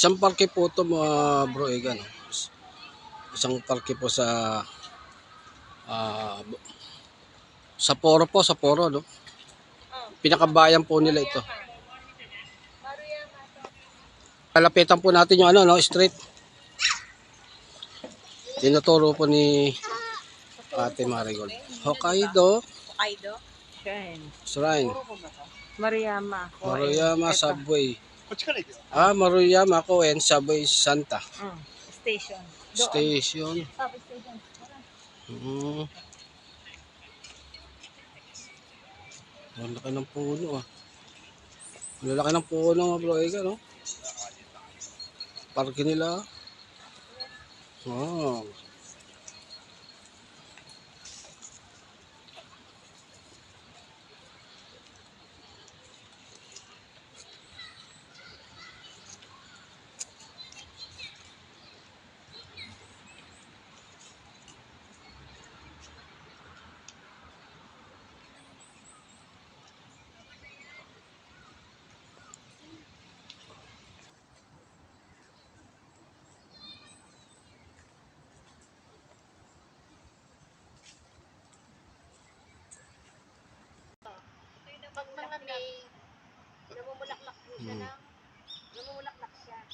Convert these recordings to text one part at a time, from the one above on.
Isang parke po ito mga bro Egan. Isang parke po sa ah, sa Poro po, sa Poro, no? Pinakabayan po nila ito. Kalapitan po natin yung ano, no, street. Tinuturo po ni Ate Marigold. Hokkaido Hokkaido. Shrine. Shrine. Maruyama Ito. Subway. Ah, Maruyama ko and Sabay Santa. Mm. Station. Doon. Station. Papa station. Mm. Ang laki ng puno ah. Ang ng puno mga bro Ega, no? Parke nila. Oh.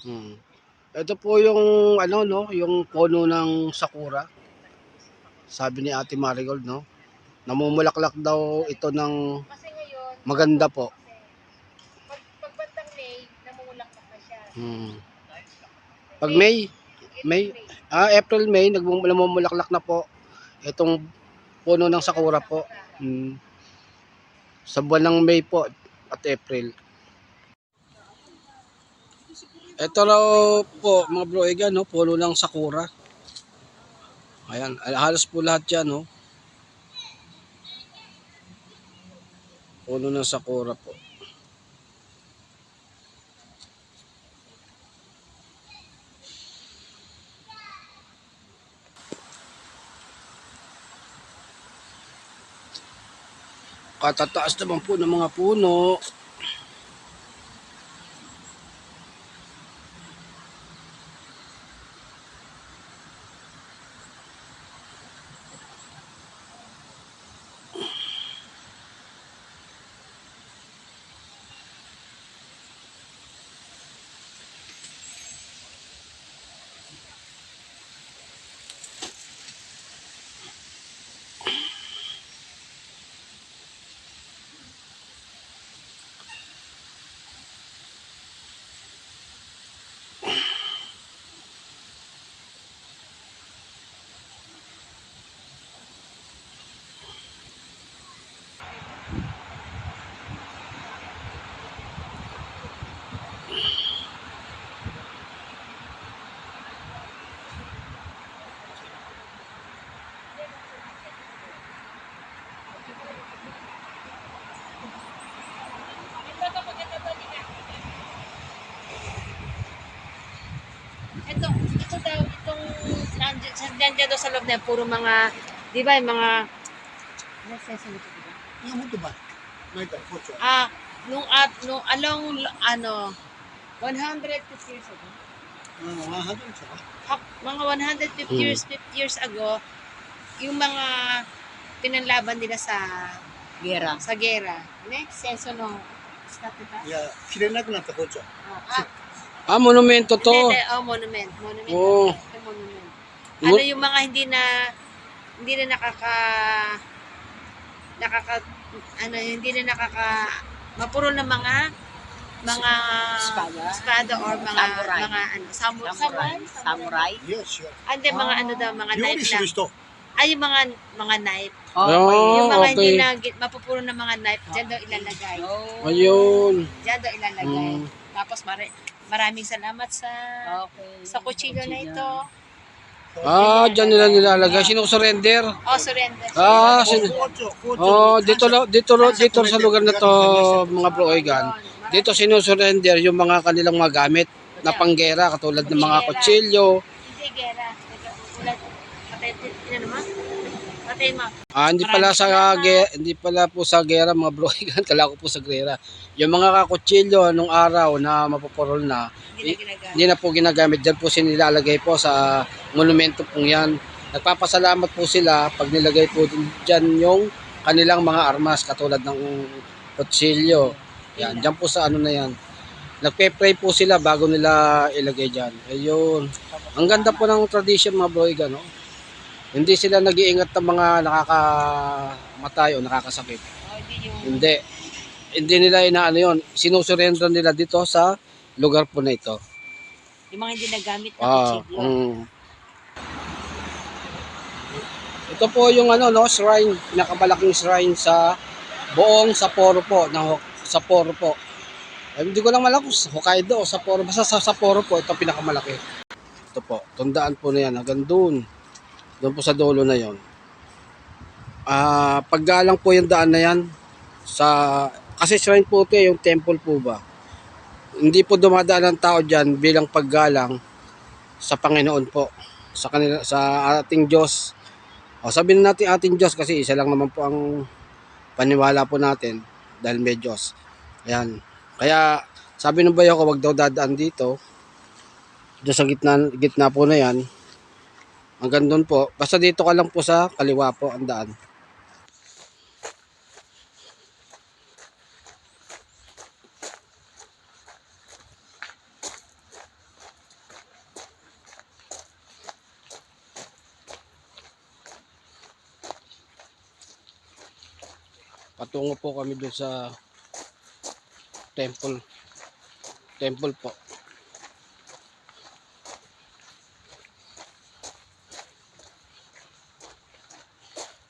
Hmm. Ito po yung ano no, yung puno ng sakura. Sabi ni Ate Marigold no. Namumulaklak daw ito ng maganda po. Hmm. Pag May, May, ah April May nagmum- namumulaklak na po itong puno ng sakura po. Hmm. Sa buwan ng May po at April. Ito raw po mga bro Egan, no, puno ng sakura. Ayan, halos po lahat yan, no. Puno ng sakura po. Katataas naman po ng mga puno. dyan, dyan doon sa loob na yan, puro mga, di ba, yung mga, ano sense nito, di ba? Yung mundo ba? May. Ah, nung at, nung along, ano, 150 years ago. Uh, 100 siya? Mga 150 hmm. years, 50 years ago, yung mga pinanlaban nila sa gera. Sa gera. Next, senso no. Ah. Yeah, kinanag na ta ko. Ah, monumento to. Hindi, oh, monument. Monument. Oh. Ano yung mga hindi na hindi na nakaka nakaka ano hindi na nakaka mapuro ng mga mga espada, espada or mga samurai. mga ano samurai? samurai, samurai. yes sure. Ande mga ah. ano daw mga knife na ay yung mga mga knife. Oh, oh yung mga okay. hindi na mapupuro ng mga knife diyan daw ilalagay. Oh. Ayun. Diyan daw ilalagay. Mm. tapos mare maraming salamat sa okay. sa kutsilyo na ito. Ah, dyan nila nilalagay. Sino surrender? Oh, surrender. Ah, sin- oh, dito dito dito sa lugar na to, mga bro-oigan. Dito sinusurrender yung mga kanilang mga gamit na panggera katulad ng mga kutsilyo, Hindi, gera. Tatay mo. Ah, hindi pala sa ge, hindi pala po sa gera mga bro. Kala ko po sa gera. Yung mga kakutsilyo nung araw na mapupurol na, Hindi na ginagamit. hindi na po ginagamit. Diyan po sinilalagay po sa monumento pong yan. Nagpapasalamat po sila pag nilagay po din dyan yung kanilang mga armas katulad ng kutsilyo. Yan, dyan po sa ano na yan. Nagpe-pray po sila bago nila ilagay dyan. Ayun. Ang ganda po ng tradition mga bro, no? Hindi sila nag-iingat ng mga nakakamatay o nakakasakit. Oh, hindi yung Hindi. Hindi nila inaano yun. Sinusurrender nila dito sa lugar po na ito. yung mga hindi nagamit na Ah, kutsilyo. mm. Ito po yung ano no, shrine, pinakamalaking shrine sa buong Sapporo po, na Sapporo po. Eh, hindi ko lang malakas Hokkaido o Sapporo, basta sa Sapporo po, ito pinakamalaki. Ito po, tundaan po na yan, hanggang doon. Doon po sa dulo na yon. Ah, paggalang po yung daan na yan sa kasi shrine po ito, eh, yung temple po ba. Hindi po dumadaan ang tao diyan bilang paggalang sa Panginoon po sa kanila sa ating Diyos. O sabihin natin ating Diyos kasi isa lang naman po ang paniwala po natin dahil may Diyos. Ayan. Kaya sabi ng bayo ko wag daw dadaan dito. Diyan sa gitna, gitna po na yan. Hanggang doon po. Basta dito ka lang po sa kaliwa po ang daan. Patungo po kami doon sa temple. Temple po.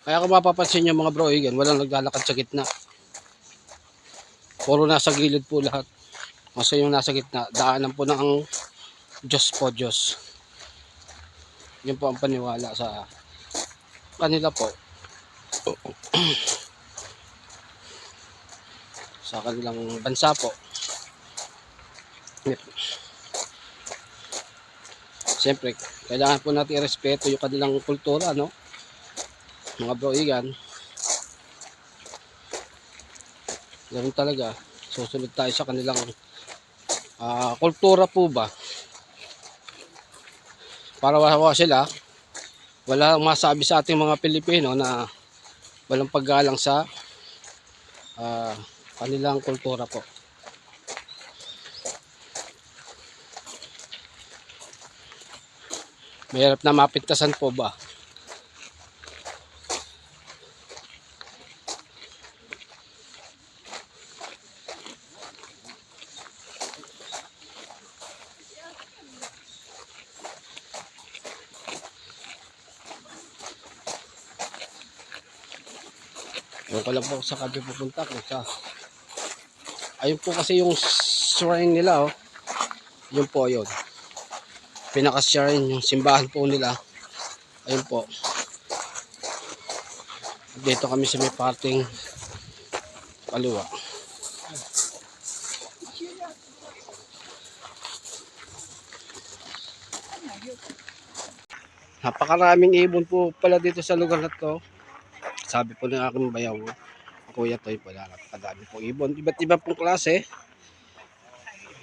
Kaya kung mapapansin nyo mga bro, yan, walang naglalakad sa gitna. Puro nasa gilid po lahat. Mas yung nasa gitna, daanan po ng ang Diyos po Diyos. Yun po ang paniwala sa kanila po. sa kanilang bansa po. Siyempre, kailangan po natin i-respeto yung kanilang kultura, no? Mga broigan. Ganun talaga. Susunod tayo sa kanilang ah, kultura po ba? Para wala sila, wala masabi sa ating mga Pilipino na walang paggalang sa ah, kanilang kultura po. Mahirap na mapintasan po ba? Ewan ko lang po sa kabi pupunta ko sa ayun po kasi yung shrine nila oh. Yun po yun. Pinaka shrine yung simbahan po nila. Ayun po. Dito kami sa may parting kaliwa. Napakaraming ibon po pala dito sa lugar na to. Sabi po ng aking bayaw, kuya Toy pala, napakadami po ibon. Iba't iba pong klase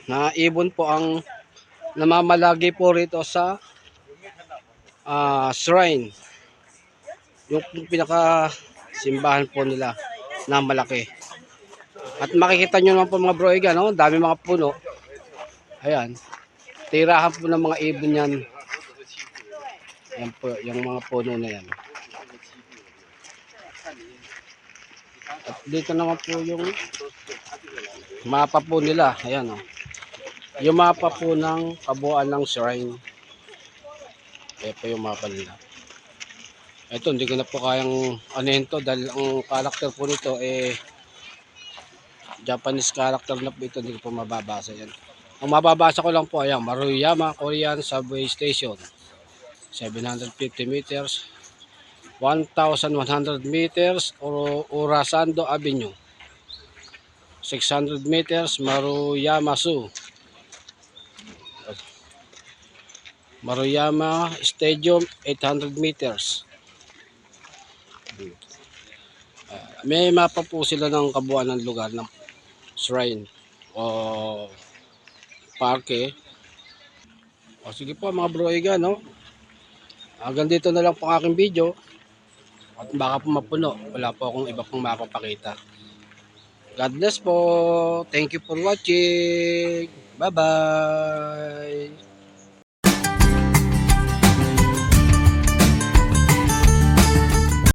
na ibon po ang namamalagi po rito sa ah, shrine. Yung pinaka simbahan po nila na malaki. At makikita nyo naman po mga bro, iga, no? dami mga puno. Ayan. Tirahan po ng mga ibon yan. Yan po, yung mga puno na yan. At dito naman po yung mapa po nila. Ayan o. Yung mapa po ng kabuuan ng shrine. Ayan po yung mapa nila. Ito, hindi ko na po kayang anuhin to dahil ang character po nito eh Japanese character na po ito. Hindi ko po mababasa yan. Ang mababasa ko lang po ayan, Maruyama Korean Subway Station. 750 meters 1,100 meters Oro- Urasando Avenue 600 meters Maruyama-su Maruyama Stadium 800 meters Ah, may mapa po sila ng kabuuan ng lugar ng shrine o parke. O sige po mga bro Iga, no? Hanggang dito na lang po aking video. At baka po mapuno. Wala po akong iba pong mapapakita. God bless po. Thank you for watching. Bye-bye.